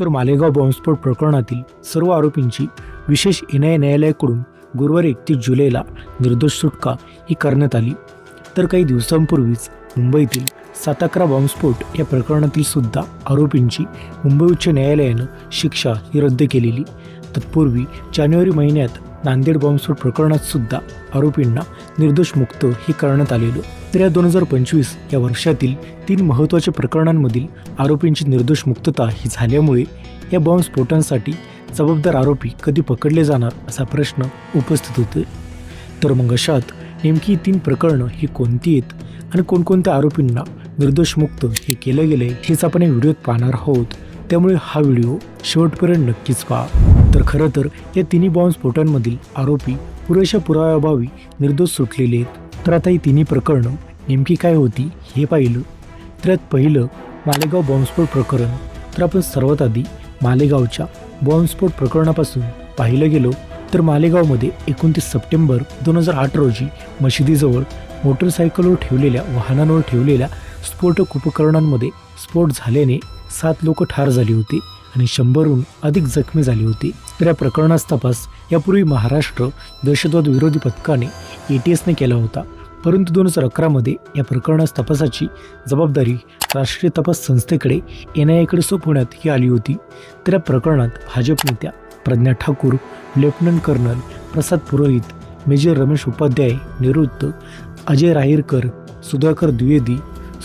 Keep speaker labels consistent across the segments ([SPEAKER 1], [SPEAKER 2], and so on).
[SPEAKER 1] तर मालेगाव बॉम्बस्फोट प्रकरणातील सर्व आरोपींची विशेष एन आय न्यायालयाकडून गुरुवारी एकतीस जुलैला निर्दोष सुटका ही करण्यात आली. तर काही दिवसांपूर्वीच मुंबईतील सात अकरा बॉम्बस्फोट या प्रकरणातील सुद्धा आरोपींची मुंबई उच्च न्यायालयानं शिक्षा ही रद्द केलेली. तत्पूर्वी जानेवारी महिन्यात नांदेड बॉम्बस्फोट प्रकरणात सुद्धा आरोपींना निर्दोष मुक्त हे करण्यात आलेलं तर या दोन हजार पंचवीस या वर्षातील तीन महत्त्वाच्या प्रकरणांमधील आरोपींची निर्दोष मुक्तता ही झाल्यामुळे या बॉम्बस्फोटांसाठी जबाबदार आरोपी कधी पकडले जाणार असा प्रश्न उपस्थित होते तर मग अशात नेमकी तीन प्रकरणं ही कोणती आहेत आणि कोणकोणत्या आरोपींना निर्दोष मुक्त हे केलं गेले हेच आपण या व्हिडिओत पाहणार आहोत. त्यामुळे हा व्हिडिओ शेवटपर्यंत नक्कीच पहा. तर खरं तर या तिन्ही बॉम्बस्फोटांमधील आरोपी पुरेशा पुराव्याभावी निर्दोष सुटलेले आहेत. तर आता ही तिन्ही प्रकरणं नेमकी काय होती हे पाहिलं. तर पहिलं मालेगाव बॉम्बस्फोट प्रकरण. तर आपण सर्वात आधी मालेगावच्या बॉम्बस्फोट प्रकरणापासून पाहिलं गेलो तर मालेगावमध्ये एकोणतीस सप्टेंबर दोन हजार आठ रोजी मशिदीजवळ मोटरसायकलवर ठेवलेल्या वाहनांवर ठेवलेल्या स्फोटक उपकरणांमध्ये स्फोट झाल्याने सात लोक ठार झाली होती आणि शंभरहून अधिक जखमी झाले होते. तर या प्रकरणाचा तपास यापूर्वी महाराष्ट्र दहशतवाद विरोधी पथकाने ए टी एसने केला होता. परंतु दोन हजार अकरामध्ये या प्रकरणास तपासाची जबाबदारी राष्ट्रीय तपास संस्थेकडे एन आय एकडे सोपवण्यात ही आली होती. तर या प्रकरणात भाजप नेत्या Pragya Thakur lieutenant colonel Prasad Purohit major Ramesh Upadhyay निवृत्त अजय राहीरकर सुधाकर द्विवेदी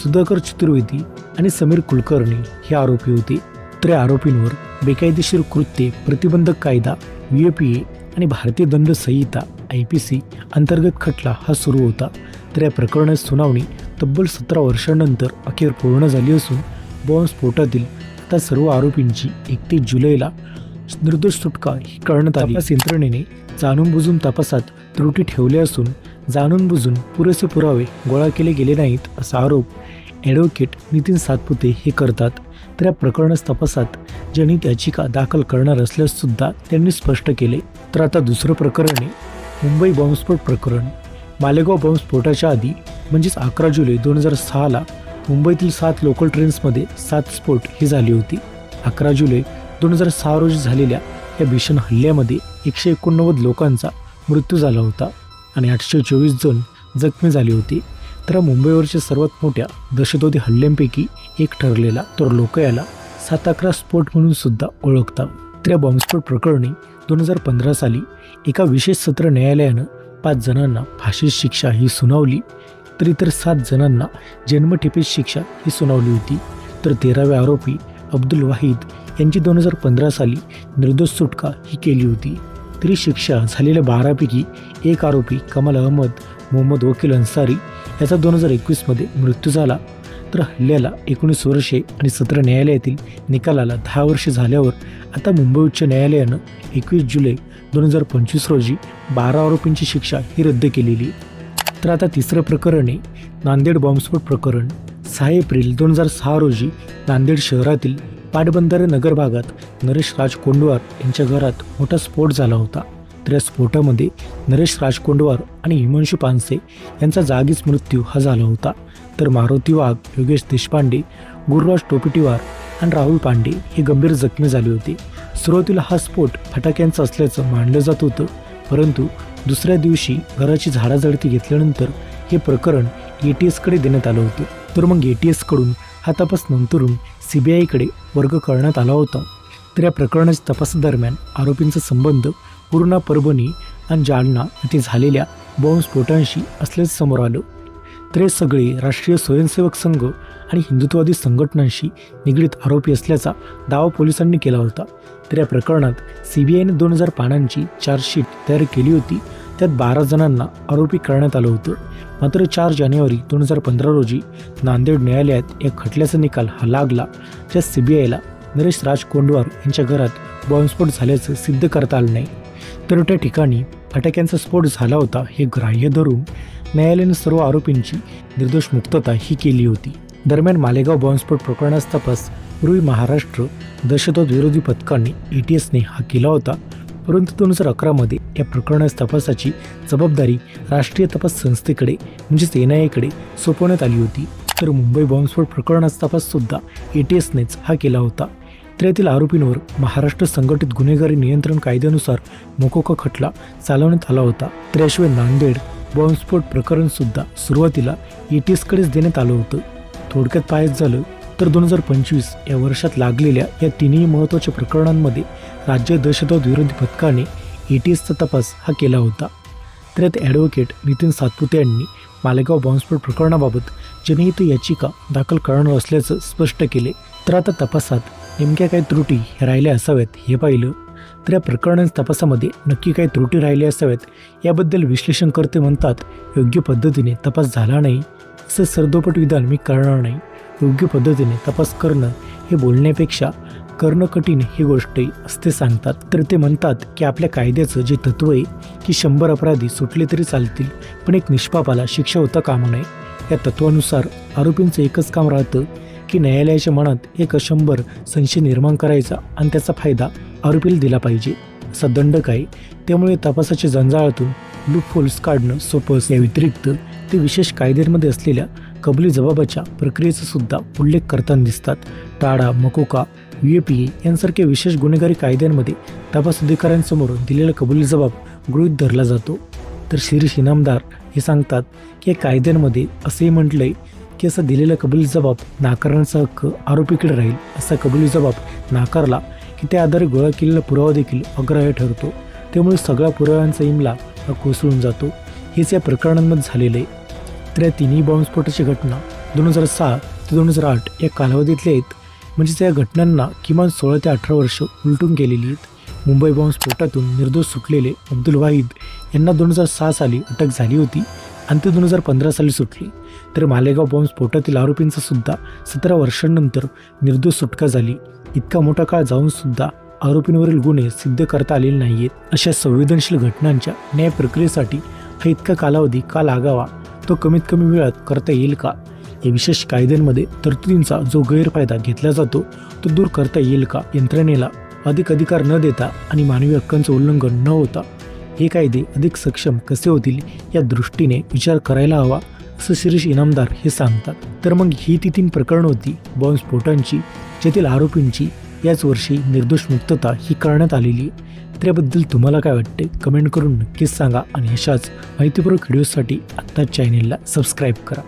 [SPEAKER 1] सुधाकर चतुर्वेदी आणि समीर कुलकर्णी हे आरोपी होते. तर या आरोपींवर बेकायदेशीर कृत्ये प्रतिबंधक कायदा व्ही ए पी ए आणि भारतीय दंड संहिता आय पी सी अंतर्गत खटला हा सुरू होता. तर या प्रकरणाची सुनावणी तब्बल सतरा वर्षांनंतर अखेर पूर्ण झाली असून बॉम्बस्फोटातील आता सर्व आरोपींची एकतीस जुलैला निर्दोष सुटका ही करण्यात आली. तपास यंत्रणेने जाणून बुजून तपासात त्रुटी ठेवल्या असून जाणून बुजून पुरेसे पुरावे गोळा केले गेले नाहीत असा आरोप ॲडव्होकेट नितीन सातपुते हे करतात. तर या प्रकरणास तपासात जनहित याचिका दाखल करणार असल्यास सुद्धा त्यांनी स्पष्ट केले. तर आता दुसरं प्रकरण मुंबई बॉम्बस्फोट प्रकरण मालेगाव बॉम्बस्फोटाच्या आधी म्हणजेच अकरा जुलै दोन हजार सहाला मुंबईतील सात लोकल ट्रेन्समध्ये सात स्फोट ही झाली होती. अकरा जुलै दोन हजार सहा रोजी झालेल्या या भीषण हल्ल्यामध्ये एकशे एकोणनव्वद लोकांचा मृत्यू झाला होता आणि आठशे चोवीस जण जखमी झाले होते. तर मुंबईवरच्या सर्वात मोठ्या दहशतवादी हल्ल्यांपैकी एक ठरलेला तर लोक याला सात अकरा स्फोट म्हणून सुद्धा ओळखतात. तर बॉम्बस्फोट प्रकरणी दोन हजार पंधरा साली एका विशेष सत्र न्यायालयानं पाच जणांना फाशी शिक्षा ही सुनावली. तर इतर सात जणांना जन्मठेपेत शिक्षा ही सुनावली होती. तर तेरावे आरोपी अब्दुल वाहिद यांची दोन हजार पंधरा साली निर्दोष सुटका ही केली होती. तरी शिक्षा झालेल्या बारापैकी एक आरोपी कमाल अहमद मोहम्मद वकील अन्सारी याचा दोन हजार एकवीसमध्ये मृत्यू झाला. तर हल्ल्याला एकोणीस वर्षे आणि सत्र न्यायालयातील निकालाला दहा वर्षे झाल्यावर आता मुंबई उच्च न्यायालयानं एकवीस जुलै दोन हजार पंचवीस रोजी बारा आरोपींची शिक्षा ही रद्द केलेली. तर आता तिसरं प्रकरण आहे नांदेड बॉम्बस्फोट प्रकरण. सहा एप्रिल दोन हजार सहा रोजी नांदेड शहरातील पाटबंधारे नगर भागात नरेश राजकोंडवार यांच्या घरात मोठा स्फोट झाला होता. तर या स्फोटामध्ये नरेश राजकोंडवार आणि हिमांशू पानसे यांचा जागीच मृत्यू हा झाला होता. तर मारुती वाघ योगेश देशपांडे गुरुराज टोपिटीवार आणि राहुल पांडे हे गंभीर जखमी झाले होते. सुरुवातीला हा स्फोट फटाक्यांचा असल्याचं मानलं जात होतं परंतु दुसऱ्या दिवशी घराची झाडाझडती घेतल्यानंतर हे प्रकरण ए टी एसकडे देण्यात आलं होतं. तर मग ए टी एसकडून हा तपास नंतरून सी बी आयकडे वर्ग करण्यात आला होता. तर या प्रकरणाच्या तपासादरम्यान आरोपींचा संबंध पूर्णा परभणी आणि जालना येथे झालेल्या बॉम्बस्फोटांशी असल्याचं समोर आलं. तर हे सगळे राष्ट्रीय स्वयंसेवक संघ आणि हिंदुत्ववादी संघटनांशी निगडीत आरोपी असल्याचा दावा पोलिसांनी केला होता. तर या प्रकरणात सी बी आयने दोन हजार पानांची चार्जशीट तयार केली होती. त्यात बारा जणांना आरोपी करण्यात आलं होतं. मात्र चार जानेवारी दोन हजार पंधरा रोजी नांदेड न्यायालयात या खटल्याचा निकाल हा लागला. ज्यात सी बी आयला नरेश राज कोंडवार यांच्या घरात बॉम्बस्फोट झाल्याचं सिद्ध करता आलं नाही. तर त्या ठिकाणी फटाक्यांचा स्फोट झाला होता हे ग्राह्य धरून न्यायालयाने सर्व आरोपींची निर्दोष मुक्तता ही केली होती. दरम्यान मालेगाव बॉम्बस्फोट प्रकरणाचा तपास पूर्वी महाराष्ट्र दहशतवाद विरोधी पथकाने ए टी एसने हा केला होता. परंतु दोन हजार अकरामध्ये या प्रकरणाच्या तपासाची जबाबदारी राष्ट्रीय तपास संस्थेकडे म्हणजेच एन आय एकडे सोपवण्यात आली होती. तर मुंबई बॉम्बस्फोट प्रकरणाचा तपाससुद्धा ए टी एसनेच हा केला होता. तर आरोपींवर महाराष्ट्र संघटित गुन्हेगारी नियंत्रण कायद्यानुसार मोकोका खटला चालवण्यात आला होता. त्याशिवाय नांदेड बॉम्बस्फोट प्रकरण सुद्धा सुरुवातीला ईटीएसकडेच देण्यात आलं होतं. थोडक्यात पाहायचं झालं तर दोन हजार पंचवीस या वर्षात लागलेल्या या तिन्ही महत्त्वाच्या प्रकरणांमध्ये राज्य दहशतवाद विरोधी पथकाने ए टी एसचा तपास हा केला होता. त्यात ॲडव्होकेट नितीन सातपुते यांनी मालेगाव बॉम्बस्फोट प्रकरणाबाबत जनहित याचिका दाखल करणार असल्याचं स्पष्ट केले. तर आता तपासात नेमक्या काही त्रुटी राहिल्या असाव्यात हे पाहिलं तर या प्रकरण तपासामध्ये नक्की काही त्रुटी राहिल्या असाव्यात याबद्दल विश्लेषण करते म्हणतात योग्य पद्धतीने तपास झाला नाही असे सरदोपट विधान मी करणार नाही. योग्य पद्धतीने तपास करणं हे बोलण्यापेक्षा करणं कठीण ही गोष्ट आहे सांगतात. तर ते म्हणतात की आपल्या कायद्याचं जे तत्व आहे की शंभर अपराधी सुटले तरी चालतील पण एक निष्पापाला शिक्षा होता कामा नये. या तत्वानुसार आरोपींचं एकच काम राहतं की न्यायालयाच्या मनात एक शंभर संशय निर्माण करायचा आणि त्याचा फायदा आरोपीला दिला पाहिजे असा दंड काय त्यामुळे तपासाच्या जंजाळातून लूपहोल्स काढणं सोपं या व्यतिरिक्त ते विशेष कायद्यांमध्ये असलेल्या कबली जबाबाच्या प्रक्रियेचा सुद्धा उल्लेख करताना दिसतात. TADA MCOCA U A P A यांसारख्या विशेष गुन्हेगारी कायद्यांमध्ये तपास अधिकाऱ्यांसमोर दिलेला कबुली जबाब गृहीत धरला जातो. तर शिरीष इनामदार हे सांगतात की या कायद्यांमध्ये असंही म्हटलंय की असं दिलेला कबुली जबाब नाकारण्याचा हक्क आरोपीकडे राहील असा कबुली जबाब नाकारला की त्या आधारे गोळा केलेला पुरावा देखील अग्राह्य ठरतो. त्यामुळे सगळ्या पुराव्यांचा इमला हा कोसळून जातो. हेच या प्रकरणांमध्ये झालेलं आहे. तर या तिन्ही बॉम्बस्फोटाची घटना दोन हजार सहा ते दोन हजार आठ या कालावधीतल्या आहेत. म्हणजेच या घटनांना किमान सोळा ते अठरा वर्ष उलटून गेलेली आहेत. मुंबई बॉम्बस्फोटातून निर्दोष सुटलेले अब्दुल वाहिद यांना दोन हजार सहा साली अटक झाली होती. आणि दोन हजार पंधरा साली सुटली तर मालेगाव बॉम्बस्फोटातील आरोपींचा सुद्धा सतरा वर्षांनंतर निर्दोष सुटका झाली. इतका मोठा काळ जाऊन सुद्धा आरोपींवरील गुन्हे सिद्ध करता आलेले नाहीयेत. अशा संवेदनशील घटनांच्या न्याय प्रक्रियेसाठी हा इतका कालावधी का लागावा तो कमीत कमी वेळात करता येईल का? या विशेष कायद्यांमध्ये तरतुदींचा जो गैरफायदा घेतला जातो तो दूर करता येईल का? यंत्रणेला अधिक अधिकार न देता आणि मानवी हक्कांचं उल्लंघन न होता हे कायदे अधिक सक्षम कसे होतील या दृष्टीने विचार करायला हवा असं शिरीष इनामदार हे सांगतात. तर मग ही ती तीन प्रकरणं होती बॉम्बस्फोटांची ज्यातील आरोपींची याच वर्षी निर्दोष मुक्तता ही करण्यात आलेली आहे. त्याबद्दल तुम्हाला काय वाटते? कमेंट करून नक्कीच सांगा आणि अशाच माहितीपूर्वक व्हिडिओसाठी आत्ताच चॅनेलला सबस्क्राईब करा.